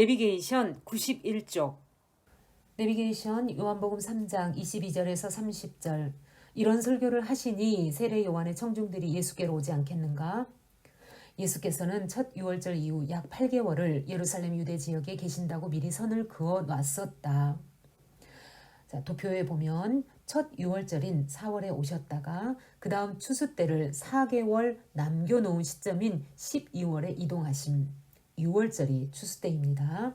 내비게이션 91쪽 내비게이션 요한복음 3장 22절에서 30절 이런 설교를 하시니 세례 요한의 청중들이 예수께로 오지 않겠는가? 예수께서는 첫 유월절 이후 약 8개월을 예루살렘 유대 지역에 계신다고 미리 선을 그어 놨었다. 자, 도표에 보면 첫 6월절인 4월에 오셨다가 그 다음 추수 때를 4개월 남겨놓은 시점인 12월에 이동하심. 6월절이 추수 때입니다.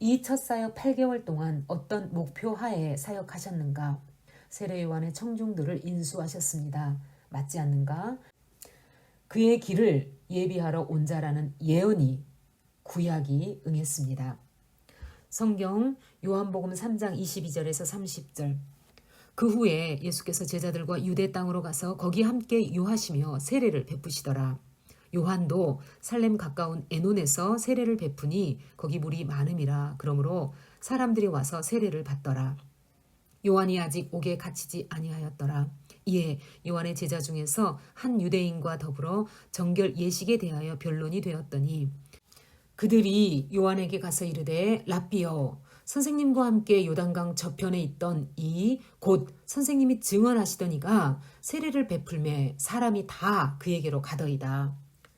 이 첫 사역 8개월 동안 어떤 목표 하에 사역하셨는가? 세례 요한의 청중들을 인수하셨습니다. 맞지 않는가? 그의 길을 예비하러 온 자라는 예언이 구약이 응했습니다. 성경 요한복음 3장 22절에서 30절 그 후에 예수께서 제자들과 유대 땅으로 가서 거기 함께 유하시며 세례를 베푸시더라. 요한도 살렘 가까운 에논에서 세례를 베푸니 거기 물이 많음이라 그러므로 사람들이 와서 세례를 받더라. 요한이 아직 옥에 갇히지 아니하였더라. 이에 요한의 제자 중에서 한 유대인과 더불어 정결 예식에 대하여 변론이 되었더니 그들이 요한에게 가서 이르되 랍비여 선생님과 함께 요단강 저편에 있던 이 곧 선생님이 증언하시던 이가 세례를 베풀매 사람이 다 그에게로 가더이다.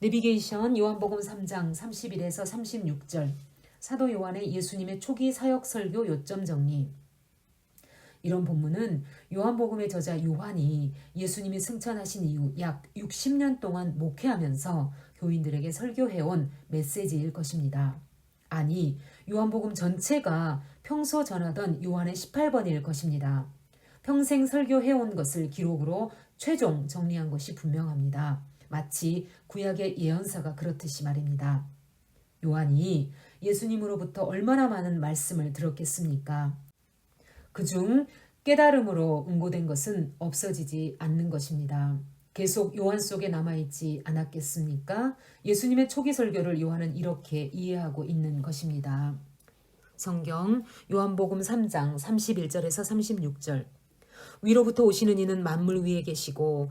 내비게이션 요한복음 3장 31에서 36절 사도 요한의 예수님의 초기 사역 설교 요점 정리 이런 본문은 요한복음의 저자 요한이 예수님이 승천하신 이후 약 60년 동안 목회하면서 교인들에게 설교해온 메시지일 것입니다. 아니, 요한복음 전체가 평소 전하던 요한의 18번일 것입니다. 평생 설교해온 것을 기록으로 최종 정리한 것이 분명합니다. 마치 구약의 예언사가 그렇듯이 말입니다. 요한이 예수님으로부터 얼마나 많은 말씀을 들었겠습니까? 그중 깨달음으로 응고된 것은 없어지지 않는 것입니다. 계속 요한 속에 남아있지 않았겠습니까? 예수님의 초기 설교를 요한은 이렇게 이해하고 있는 것입니다. 성경 요한복음 3장 31절에서 36절 위로부터 오시는 이는 만물 위에 계시고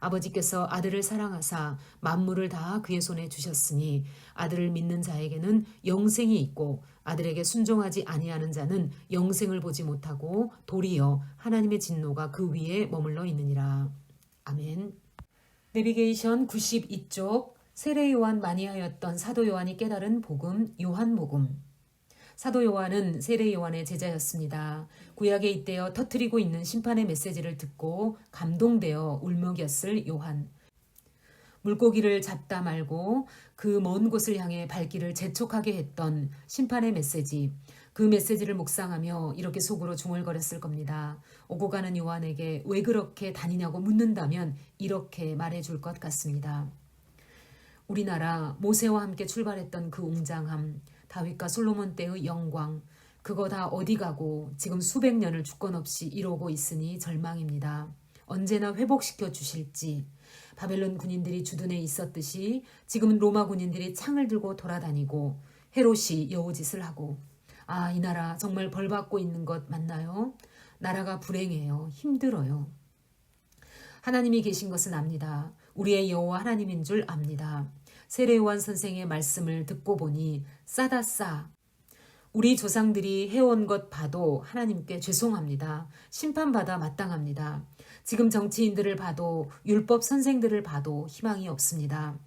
아버지께서 아들을 사랑하사 만물을 다 그의 손에 주셨으니 아들을 믿는 자에게는 영생이 있고 아들에게 순종하지 아니하는 자는 영생을 보지 못하고 도리어 하나님의 진노가 그 위에 머물러 있느니라. 아멘. 내비게이션 92쪽 세례 요한 마니아였던 사도 요한이 깨달은 복음 요한복음 사도 요한은 세례 요한의 제자였습니다. 구약에 잇대어 터트리고 있는 심판의 메시지를 듣고 감동되어 울먹였을 요한. 물고기를 잡다 말고 그 먼 곳을 향해 발길을 재촉하게 했던 심판의 메시지. 그 메시지를 묵상하며 이렇게 속으로 중얼거렸을 겁니다. 오고 가는 요한에게 왜 그렇게 다니냐고 묻는다면 이렇게 말해줄 것 같습니다. 우리나라 모세와 함께 출발했던 그 웅장함, 다윗과 솔로몬 때의 영광, 그거 다 어디 가고 지금 수백 년을 주권 없이 이러고 있으니 절망입니다. 언제나 회복시켜 주실지 바벨론 군인들이 주둔해 있었듯이 지금 로마 군인들이 창을 들고 돌아다니고 헤롯이 여우짓을 하고 아, 이 나라 정말 벌 받고 있는 것 맞나요? 나라가 불행해요. 힘들어요. 하나님이 계신 것은 압니다. 우리의 여호와 하나님인 줄 압니다. 세례요한 선생의 말씀을 듣고 보니 싸다 싸. 우리 조상들이 해온 것 봐도 하나님께 죄송합니다. 심판받아 마땅합니다. 지금 정치인들을 봐도 율법 선생들을 봐도 희망이 없습니다.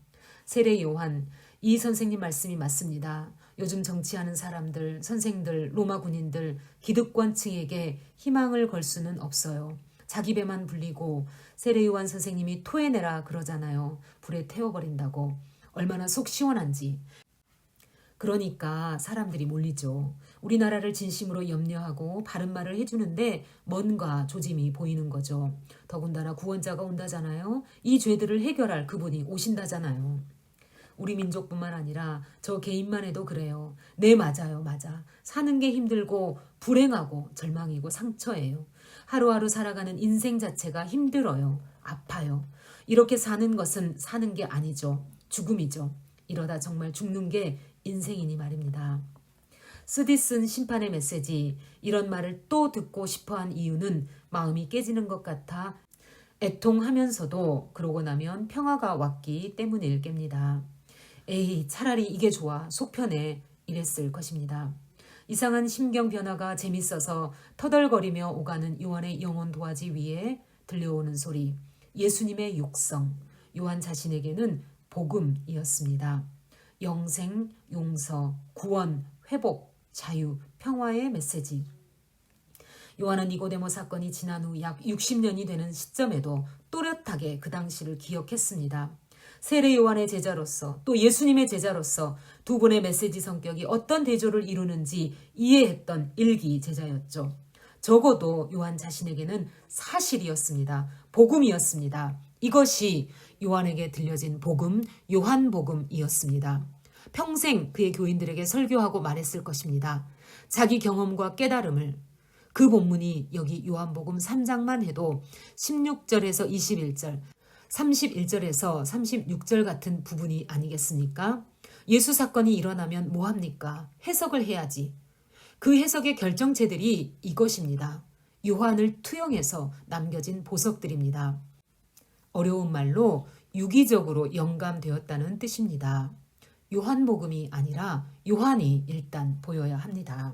세례 요한, 이 선생님 말씀이 맞습니다. 요즘 정치하는 사람들, 선생들, 로마 군인들, 기득권층에게 희망을 걸 수는 없어요. 자기 배만 불리고 세례 요한 선생님이 토해내라 그러잖아요. 불에 태워버린다고. 얼마나 속 시원한지. 그러니까 사람들이 몰리죠. 우리나라를 진심으로 염려하고 바른 말을 해주는데 뭔가 조짐이 보이는 거죠. 더군다나 구원자가 온다잖아요. 이 죄들을 해결할 그분이 오신다잖아요. 우리 민족뿐만 아니라 저 개인만 해도 그래요. 네, 맞아요, 맞아. 사는 게 힘들고 불행하고 절망이고 상처예요. 하루하루 살아가는 인생 자체가 힘들어요. 아파요. 이렇게 사는 것은 사는 게 아니죠. 죽음이죠. 이러다 정말 죽는 게 인생이니 말입니다. 쓴 심판의 메시지, 이런 말을 또 듣고 싶어 한 이유는 마음이 깨지는 것 같아 애통하면서도 그러고 나면 평화가 왔기 때문일 겁니다. 에이, 차라리 이게 좋아. 속 편해. 이랬을 것입니다. 이상한 심경 변화가 재밌어서 터덜거리며 오가는 요한의 영혼 도화지 위에 들려오는 소리. 예수님의 육성. 요한 자신에게는 복음이었습니다. 영생, 용서, 구원, 회복, 자유, 평화의 메시지. 요한은 니고데모 사건이 지난 후 약 60년이 되는 시점에도 또렷하게 그 당시를 기억했습니다. 세례 요한의 제자로서 또 예수님의 제자로서 두 분의 메시지 성격이 어떤 대조를 이루는지 이해했던 일기 제자였죠. 적어도 요한 자신에게는 사실이었습니다. 복음이었습니다. 이것이 요한에게 들려진 복음, 요한복음이었습니다. 평생 그의 교인들에게 설교하고 말했을 것입니다. 자기 경험과 깨달음을 그 본문이 여기 요한복음 3장만 해도 16절에서 21절, 31절에서 36절 같은 부분이 아니겠습니까? 예수 사건이 일어나면 뭐 합니까? 해석을 해야지. 그 해석의 결정체들이 이것입니다. 요한을 투영해서 남겨진 보석들입니다. 어려운 말로 유기적으로 영감되었다는 뜻입니다. 요한복음이 아니라 요한이 일단 보여야 합니다.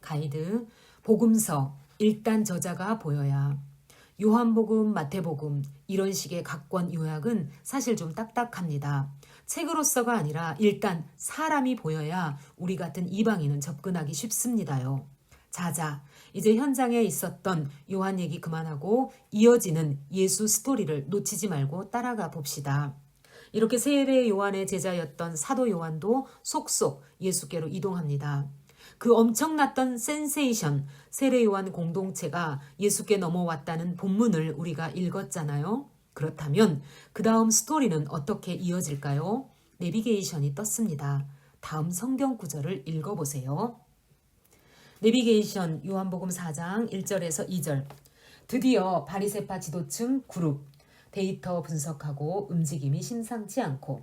가이드, 복음서, 일단 저자가 보여야. 요한복음, 마태복음, 이런 식의 각권 요약은 사실 좀 딱딱합니다. 책으로서가 아니라 일단 사람이 보여야 우리 같은 이방인은 접근하기 쉽습니다요. 자자, 이제 현장에 있었던 요한 얘기 그만하고 이어지는 예수 스토리를 놓치지 말고 따라가 봅시다. 이렇게 세례 요한의 제자였던 사도 요한도 속속 예수께로 이동합니다. 그 엄청났던 센세이션 세례 요한 공동체가 예수께 넘어왔다는 본문을 우리가 읽었잖아요. 그렇다면 그 다음 스토리는 어떻게 이어질까요? 내비게이션이 떴습니다. 다음 성경 구절을 읽어보세요. 내비게이션 요한복음 4장 1절에서 2절 드디어 바리세파 지도층 그룹 데이터 분석하고 움직임이 심상치 않고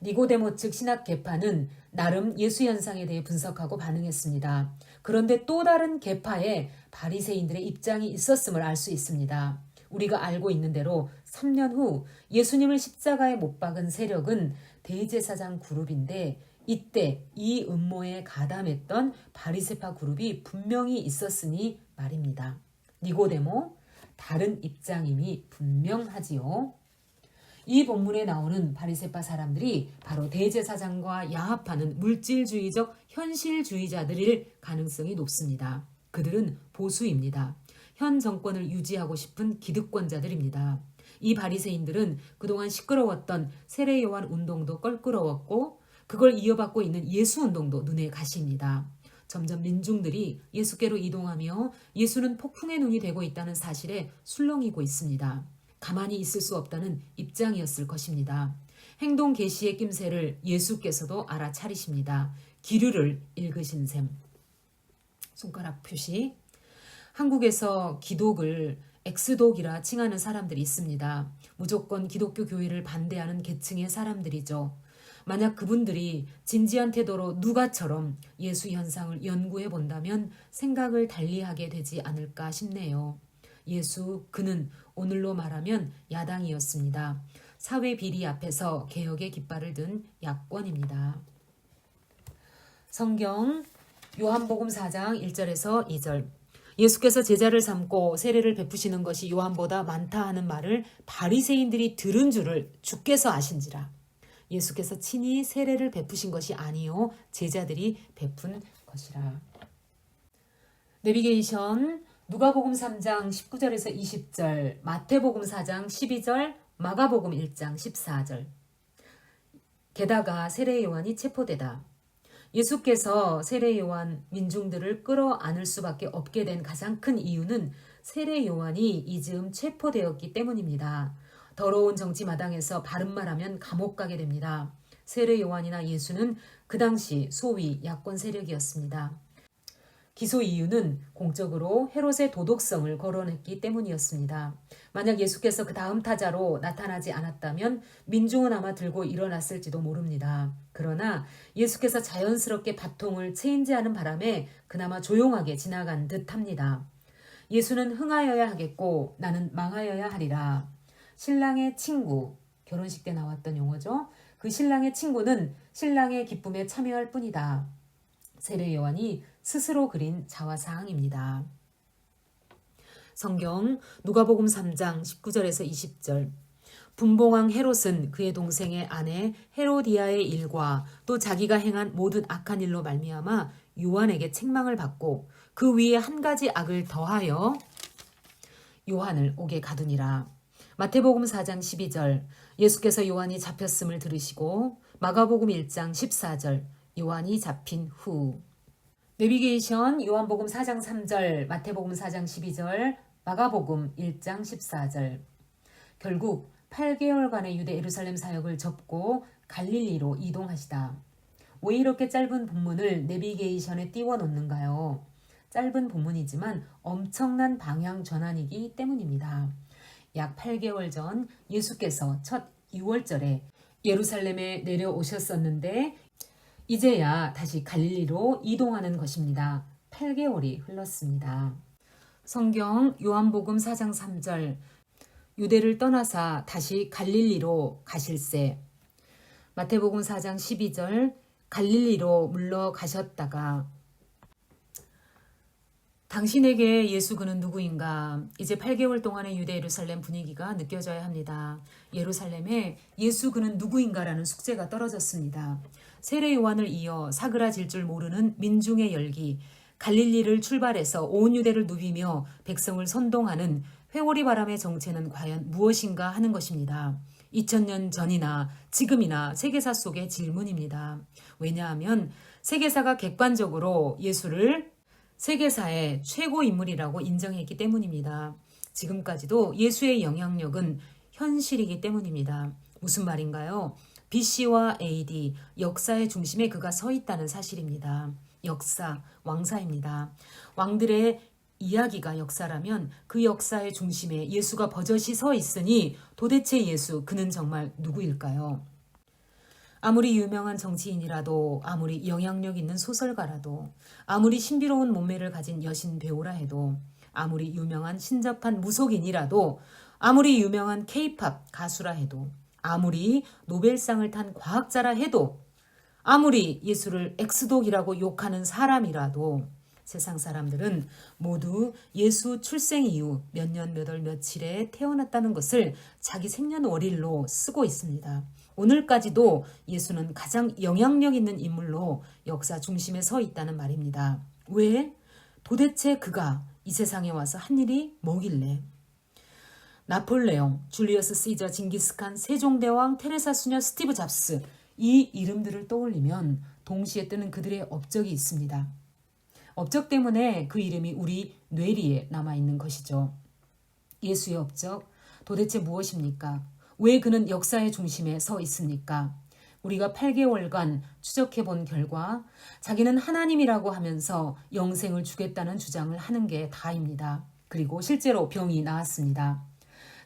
니고데모 측 신학 개파는 나름 예수 현상에 대해 분석하고 반응했습니다. 그런데 또 다른 개파에 바리새인들의 입장이 있었음을 알 수 있습니다. 우리가 알고 있는 대로 3년 후 예수님을 십자가에 못 박은 세력은 대제사장 그룹인데 이때 이 음모에 가담했던 바리세파 그룹이 분명히 있었으니 말입니다. 니고데모 다른 입장임이 분명하지요. 이 본문에 나오는 바리세파 사람들이 바로 대제사장과 야합하는 물질주의적 현실주의자들일 가능성이 높습니다. 그들은 보수입니다. 현 정권을 유지하고 싶은 기득권자들입니다. 이 바리새인들은 그동안 시끄러웠던 세례 요한 운동도 껄끄러웠고 그걸 이어받고 있는 예수 운동도 눈에 가십니다. 점점 민중들이 예수께로 이동하며 예수는 폭풍의 눈이 되고 있다는 사실에 술렁이고 있습니다. 가만히 있을 수 없다는 입장이었을 것입니다. 행동 계시의 낌새를 예수께서도 알아차리십니다. 기류를 읽으신 셈. 손가락 표시. 한국에서 기독을 엑스독이라 칭하는 사람들이 있습니다. 무조건 기독교 교회를 반대하는 계층의 사람들이죠. 만약 그분들이 진지한 태도로 누가처럼 예수 현상을 연구해 본다면 생각을 달리하게 되지 않을까 싶네요. 예수 그는 오늘로 말하면 야당이었습니다. 사회 비리 앞에서 개혁의 깃발을 든 야권입니다. 성경 요한복음 4장 1절에서 2절 예수께서 제자를 삼고 세례를 베푸시는 것이 요한보다 많다 하는 말을 바리새인들이 들은 줄을 주께서 아신지라 예수께서 친히 세례를 베푸신 것이 아니요 제자들이 베푼 것이라 내비게이션 누가복음 3장 19절에서 20절, 마태복음 4장 12절, 마가복음 1장 14절. 게다가 세례 요한이 체포되다. 예수께서 세례 요한 민중들을 끌어안을 수밖에 없게 된 가장 큰 이유는 세례 요한이 이즈음 체포되었기 때문입니다. 더러운 정치 마당에서 바른 말 하면 감옥 가게 됩니다. 세례 요한이나 예수는 그 당시 소위 야권 세력이었습니다. 기소 이유는 공적으로 헤롯의 도덕성을 거론했기 때문이었습니다. 만약 예수께서 그 다음 타자로 나타나지 않았다면 민중은 아마 들고 일어났을지도 모릅니다. 그러나 예수께서 자연스럽게 바통을 체인지하는 바람에 그나마 조용하게 지나간 듯 합니다. 예수는 흥하여야 하겠고 나는 망하여야 하리라. 신랑의 친구, 결혼식 때 나왔던 용어죠. 그 신랑의 친구는 신랑의 기쁨에 참여할 뿐이다. 세례 요한이 스스로 그린 자화사항입니다. 성경 누가복음 3장 19절에서 20절 분봉왕 헤롯은 그의 동생의 아내 헤로디아의 일과 또 자기가 행한 모든 악한 일로 말미암아 요한에게 책망을 받고 그 위에 한 가지 악을 더하여 요한을 옥에 가두니라. 마태복음 4장 12절 예수께서 요한이 잡혔음을 들으시고 마가복음 1장 14절 요한이 잡힌 후 내비게이션 요한복음 4장 3절 마태복음 4장 12절 마가복음 1장 14절 결국 8개월간의 유대 예루살렘 사역을 접고 갈릴리로 이동하시다. 왜 이렇게 짧은 본문을 내비게이션에 띄워 놓는가요? 짧은 본문이지만 엄청난 방향 전환이기 때문입니다. 약 8개월 전 예수께서 첫 6월절에 예루살렘에 내려오셨었는데 이제야 다시 갈릴리로 이동하는 것입니다. 8개월이 흘렀습니다. 성경 요한복음 4장 3절 유대를 떠나사 다시 갈릴리로 가실세 마태복음 4장 12절 갈릴리로 물러 가셨다가 당신에게 예수 그는 누구인가? 이제 8개월 동안의 유대 예루살렘 분위기가 느껴져야 합니다. 예루살렘에 예수 그는 누구인가라는 숙제가 떨어졌습니다. 세례 요한을 이어 사그라질 줄 모르는 민중의 열기, 갈릴리를 출발해서 온 유대를 누비며 백성을 선동하는 회오리 바람의 정체는 과연 무엇인가 하는 것입니다. 2000년 전이나 지금이나 세계사 속의 질문입니다. 왜냐하면 세계사가 객관적으로 예수를 세계사의 최고 인물이라고 인정했기 때문입니다. 지금까지도 예수의 영향력은 현실이기 때문입니다. 무슨 말인가요? BC와 AD, 역사의 중심에 그가 서 있다는 사실입니다. 역사, 왕사입니다. 왕들의 이야기가 역사라면 그 역사의 중심에 예수가 버젓이 서 있으니 도대체 예수, 그는 정말 누구일까요? 아무리 유명한 정치인이라도, 아무리 영향력 있는 소설가라도, 아무리 신비로운 몸매를 가진 여신 배우라 해도, 아무리 유명한 신접한 무속인이라도, 아무리 유명한 케이팝 가수라 해도, 아무리 노벨상을 탄 과학자라 해도, 아무리 예수를 엑스독이라고 욕하는 사람이라도, 세상 사람들은 모두 예수 출생 이후 몇 년 몇 월 며칠에 태어났다는 것을 자기 생년월일로 쓰고 있습니다. 오늘까지도 예수는 가장 영향력 있는 인물로 역사 중심에 서 있다는 말입니다. 왜? 도대체 그가 이 세상에 와서 한 일이 뭐길래? 나폴레옹, 줄리어스 시저, 징기스칸, 세종대왕, 테레사 수녀, 스티브 잡스 이 이름들을 떠올리면 동시에 뜨는 그들의 업적이 있습니다. 업적 때문에 그 이름이 우리 뇌리에 남아있는 것이죠. 예수의 업적 도대체 무엇입니까? 왜 그는 역사의 중심에 서 있습니까? 우리가 8개월간 추적해 본 결과 자기는 하나님이라고 하면서 영생을 주겠다는 주장을 하는 게 다입니다. 그리고 실제로 병이 나았습니다.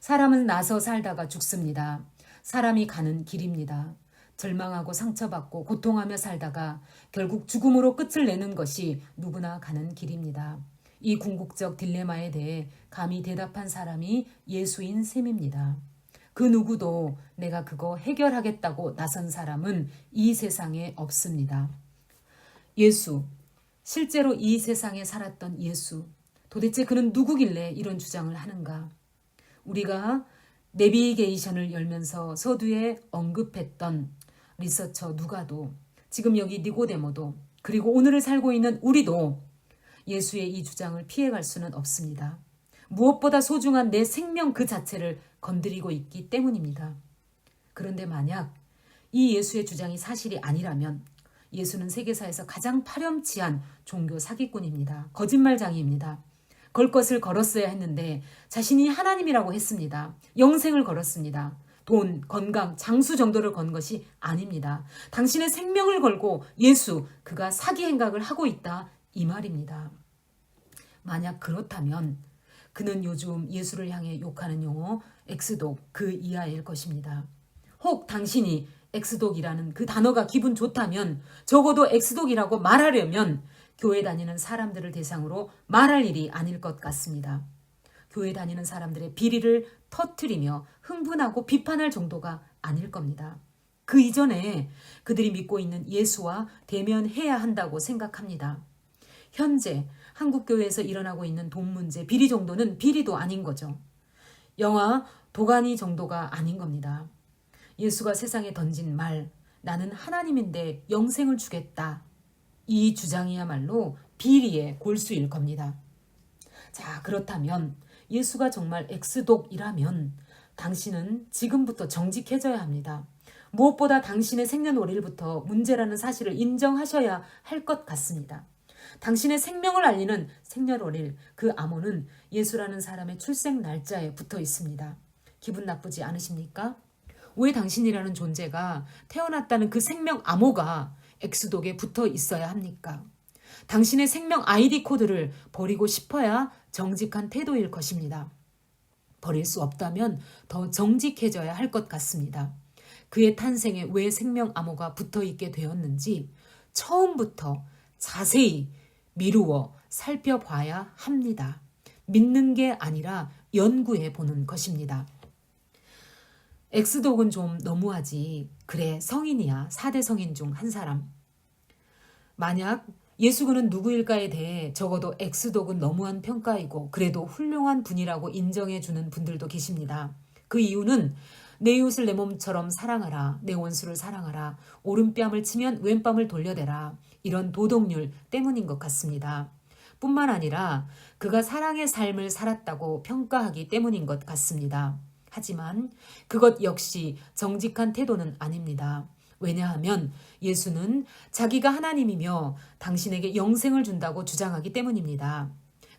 사람은 나서 살다가 죽습니다. 사람이 가는 길입니다. 절망하고 상처받고 고통하며 살다가 결국 죽음으로 끝을 내는 것이 누구나 가는 길입니다. 이 궁극적 딜레마에 대해 감히 대답한 사람이 예수인 셈입니다. 그 누구도 내가 그거 해결하겠다고 나선 사람은 이 세상에 없습니다. 예수, 실제로 이 세상에 살았던 예수, 도대체 그는 누구길래 이런 주장을 하는가? 우리가 내비게이션을 열면서 서두에 언급했던 리서처 누가도 지금 여기 니고데모도 그리고 오늘을 살고 있는 우리도 예수의 이 주장을 피해갈 수는 없습니다. 무엇보다 소중한 내 생명 그 자체를 건드리고 있기 때문입니다. 그런데 만약 이 예수의 주장이 사실이 아니라면 예수는 세계사에서 가장 파렴치한 종교 사기꾼입니다. 거짓말장이입니다. 걸 것을 걸었어야 했는데 자신이 하나님이라고 했습니다. 영생을 걸었습니다. 돈, 건강, 장수 정도를 건 것이 아닙니다. 당신의 생명을 걸고 예수, 그가 사기 행각을 하고 있다. 이 말입니다. 만약 그렇다면 그는 요즘 예수를 향해 욕하는 용어 엑스독 그 이하일 것입니다. 혹 당신이 엑스독이라는 그 단어가 기분 좋다면 적어도 엑스독이라고 말하려면 교회 다니는 사람들을 대상으로 말할 일이 아닐 것 같습니다. 교회 다니는 사람들의 비리를 터트리며 흥분하고 비판할 정도가 아닐 겁니다. 그 이전에 그들이 믿고 있는 예수와 대면해야 한다고 생각합니다. 현재 한국 교회에서 일어나고 있는 돈 문제, 비리 정도는 비리도 아닌 거죠. 영화 도가니 정도가 아닌 겁니다. 예수가 세상에 던진 말, 나는 하나님인데 영생을 주겠다. 이 주장이야말로 비리의 골수일 겁니다. 자, 그렇다면 예수가 정말 엑스독이라면 당신은 지금부터 정직해져야 합니다. 무엇보다 당신의 생년월일부터 문제라는 사실을 인정하셔야 할 것 같습니다. 당신의 생명을 알리는 생년월일, 그 암호는 예수라는 사람의 출생 날짜에 붙어 있습니다. 기분 나쁘지 않으십니까? 왜 당신이라는 존재가 태어났다는 그 생명 암호가 엑스독에 붙어 있어야 합니까? 당신의 생명 아이디 코드를 버리고 싶어야 정직한 태도일 것입니다. 버릴 수 없다면 더 정직해져야 할 것 같습니다. 그의 탄생에 왜 생명 암호가 붙어 있게 되었는지 처음부터 자세히 미루어 살펴봐야 합니다. 믿는 게 아니라 연구해 보는 것입니다. 엑스독은 좀 너무하지. 그래, 성인이야. 4대 성인 중 한 사람. 만약 예수군은 누구일까에 대해 적어도 엑스독은 너무한 평가이고 그래도 훌륭한 분이라고 인정해 주는 분들도 계십니다. 그 이유는 내 이웃을 내 몸처럼 사랑하라. 내 원수를 사랑하라. 오른뺨을 치면 왼뺨을 돌려대라. 이런 도덕률 때문인 것 같습니다. 뿐만 아니라 그가 사랑의 삶을 살았다고 평가하기 때문인 것 같습니다. 하지만 그것 역시 정직한 태도는 아닙니다. 왜냐하면 예수는 자기가 하나님이며 당신에게 영생을 준다고 주장하기 때문입니다.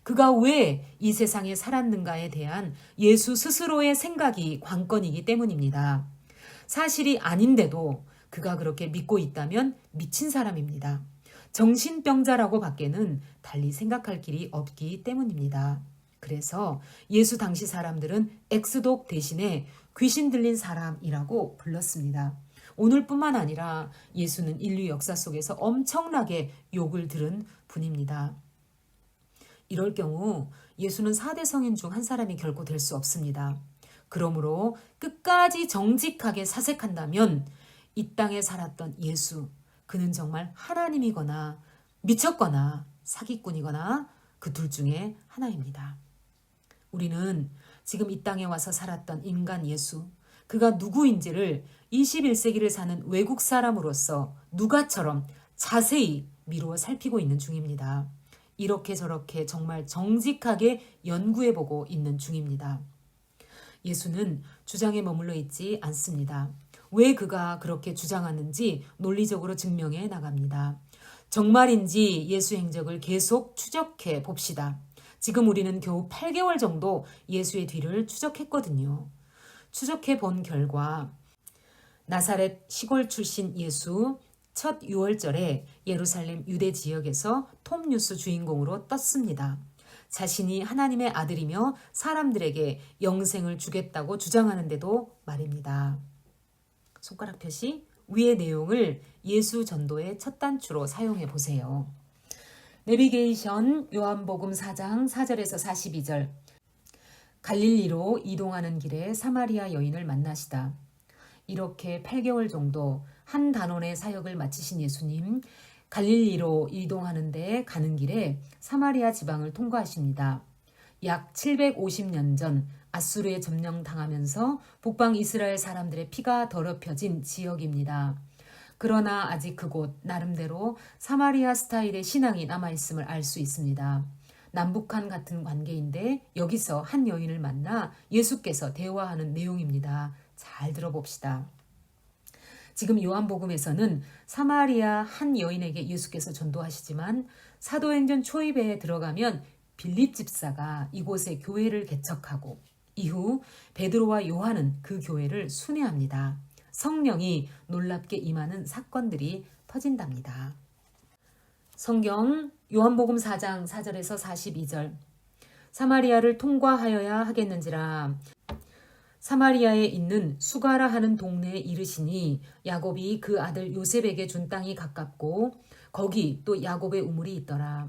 그가 왜 이 세상에 살았는가에 대한 예수 스스로의 생각이 관건이기 때문입니다. 사실이 아닌데도 그가 그렇게 믿고 있다면 미친 사람입니다. 정신병자라고 밖에는 달리 생각할 길이 없기 때문입니다. 그래서 예수 당시 사람들은 엑스독 대신에 귀신 들린 사람이라고 불렀습니다. 오늘뿐만 아니라 예수는 인류 역사 속에서 엄청나게 욕을 들은 분입니다. 이럴 경우 예수는 4대 성인 중 한 사람이 결코 될 수 없습니다. 그러므로 끝까지 정직하게 사색한다면 이 땅에 살았던 예수, 그는 정말 하나님이거나 미쳤거나 사기꾼이거나 그 둘 중에 하나입니다. 우리는 지금 이 땅에 와서 살았던 인간 예수, 그가 누구인지를 21세기를 사는 외국 사람으로서 누가처럼 자세히 미루어 살피고 있는 중입니다. 이렇게 저렇게 정말 정직하게 연구해보고 있는 중입니다. 예수는 주장에 머물러 있지 않습니다. 왜 그가 그렇게 주장하는지 논리적으로 증명해 나갑니다. 정말인지 예수 행적을 계속 추적해 봅시다. 지금 우리는 겨우 8개월 정도 예수의 뒤를 추적했거든요. 추적해 본 결과 나사렛 시골 출신 예수 첫 6월절에 예루살렘 유대 지역에서 톱뉴스 주인공으로 떴습니다. 자신이 하나님의 아들이며 사람들에게 영생을 주겠다고 주장하는데도 말입니다. 손가락 표시 위의 내용을 예수 전도의 첫 단추로 사용해 보세요. 내비게이션 요한복음 4장 4절에서 42절 갈릴리로 이동하는 길에 사마리아 여인을 만나시다. 이렇게 8개월 정도 한 단원의 사역을 마치신 예수님 갈릴리로 이동하는데 가는 길에 사마리아 지방을 통과하십니다. 약 750년 전 아수르에 점령당하면서 북방 이스라엘 사람들의 피가 더럽혀진 지역입니다. 그러나 아직 그곳 나름대로 사마리아 스타일의 신앙이 남아있음을 알 수 있습니다. 남북한 같은 관계인데 여기서 한 여인을 만나 예수께서 대화하는 내용입니다. 잘 들어봅시다. 지금 요한복음에서는 사마리아 한 여인에게 예수께서 전도하시지만 사도행전 초입에 들어가면 빌립 집사가 이곳에 교회를 개척하고 이후 베드로와 요한은 그 교회를 순회합니다. 성령이 놀랍게 임하는 사건들이 터진답니다. 성경 요한복음 4장 4절에서 42절 사마리아를 통과하여야 하겠는지라 사마리아에 있는 수가라 하는 동네에 이르시니 야곱이 그 아들 요셉에게 준 땅이 가깝고 거기 또 야곱의 우물이 있더라.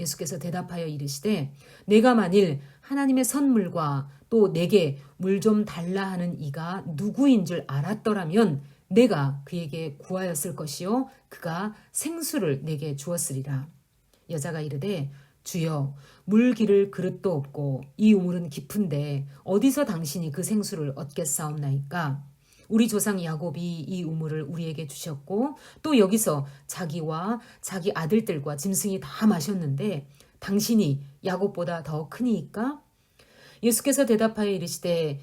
예수께서 대답하여 이르시되 내가 만일 하나님의 선물과 또 내게 물 좀 달라 하는 이가 누구인 줄 알았더라면 내가 그에게 구하였을 것이요 그가 생수를 내게 주었으리라. 여자가 이르되 주여 물 기를 그릇도 없고 이 우물은 깊은데 어디서 당신이 그 생수를 얻겠사옵나이까 우리 조상 야곱이 이 우물을 우리에게 주셨고 또 여기서 자기와 자기 아들들과 짐승이 다 마셨는데 당신이 야곱보다 더 크니이까 예수께서 대답하여 이르시되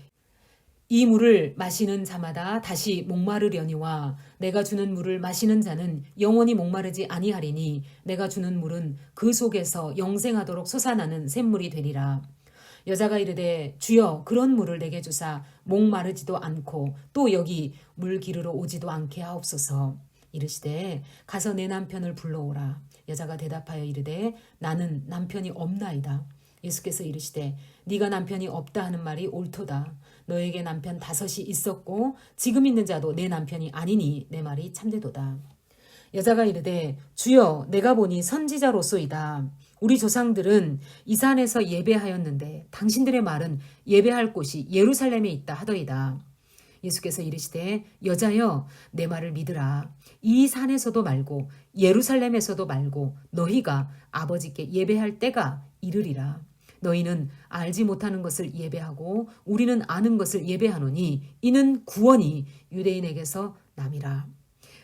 이 물을 마시는 자마다 다시 목마르려니와 내가 주는 물을 마시는 자는 영원히 목마르지 아니하리니 내가 주는 물은 그 속에서 영생하도록 솟아나는 샘물이 되리라. 여자가 이르되 주여 그런 물을 내게 주사 목마르지도 않고 또 여기 물 기르러 오지도 않게 하옵소서. 이르시되 가서 내 남편을 불러오라. 여자가 대답하여 이르되 나는 남편이 없나이다. 예수께서 이르시되 네가 남편이 없다 하는 말이 옳도다. 너에게 남편 다섯이 있었고 지금 있는 자도 내 남편이 아니니 내 말이 참되도다. 여자가 이르되 주여 내가 보니 선지자로소이다. 우리 조상들은 이 산에서 예배하였는데 당신들의 말은 예배할 곳이 예루살렘에 있다 하더이다. 예수께서 이르시되 여자여 내 말을 믿으라. 이 산에서도 말고 예루살렘에서도 말고 너희가 아버지께 예배할 때가 이르리라. 너희는 알지 못하는 것을 예배하고 우리는 아는 것을 예배하노니 이는 구원이 유대인에게서 남이라.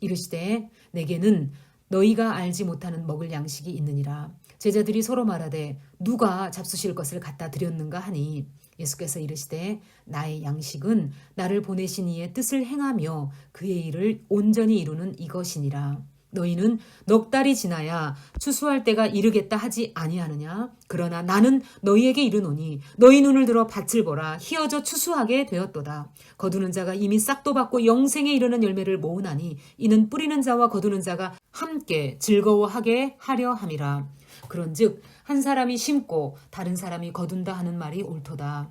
이르시되 내게는 너희가 알지 못하는 먹을 양식이 있느니라. 제자들이 서로 말하되 누가 잡수실 것을 갖다 드렸는가 하니 예수께서 이르시되 나의 양식은 나를 보내신 이의 뜻을 행하며 그의 일을 온전히 이루는 이것이니라 너희는 넉 달이 지나야 추수할 때가 이르겠다 하지 아니하느냐? 그러나 나는 너희에게 이르노니 너희 눈을 들어 밭을 보라. 희어져 추수하게 되었도다. 거두는 자가 이미 싹도 받고 영생에 이르는 열매를 모으나니 이는 뿌리는 자와 거두는 자가 함께 즐거워하게 하려 함이라. 그런즉 한 사람이 심고 다른 사람이 거둔다 하는 말이 옳도다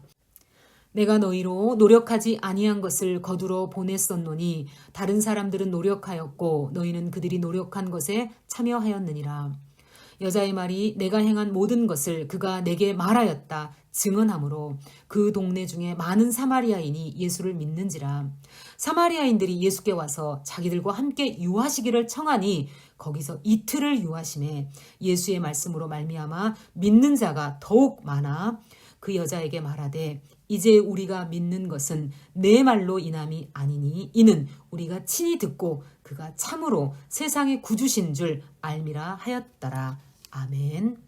내가 너희로 노력하지 아니한 것을 거두러 보냈었노니 다른 사람들은 노력하였고 너희는 그들이 노력한 것에 참여하였느니라. 여자의 말이 내가 행한 모든 것을 그가 내게 말하였다 증언하므로 그 동네 중에 많은 사마리아인이 예수를 믿는지라 사마리아인들이 예수께 와서 자기들과 함께 유하시기를 청하니 거기서 이틀을 유하심에 예수의 말씀으로 말미암아 믿는 자가 더욱 많아 그 여자에게 말하되 이제 우리가 믿는 것은 내 말로 인함이 아니니 이는 우리가 친히 듣고 그가 참으로 세상의 구주신 줄 알미라 하였더라 아멘.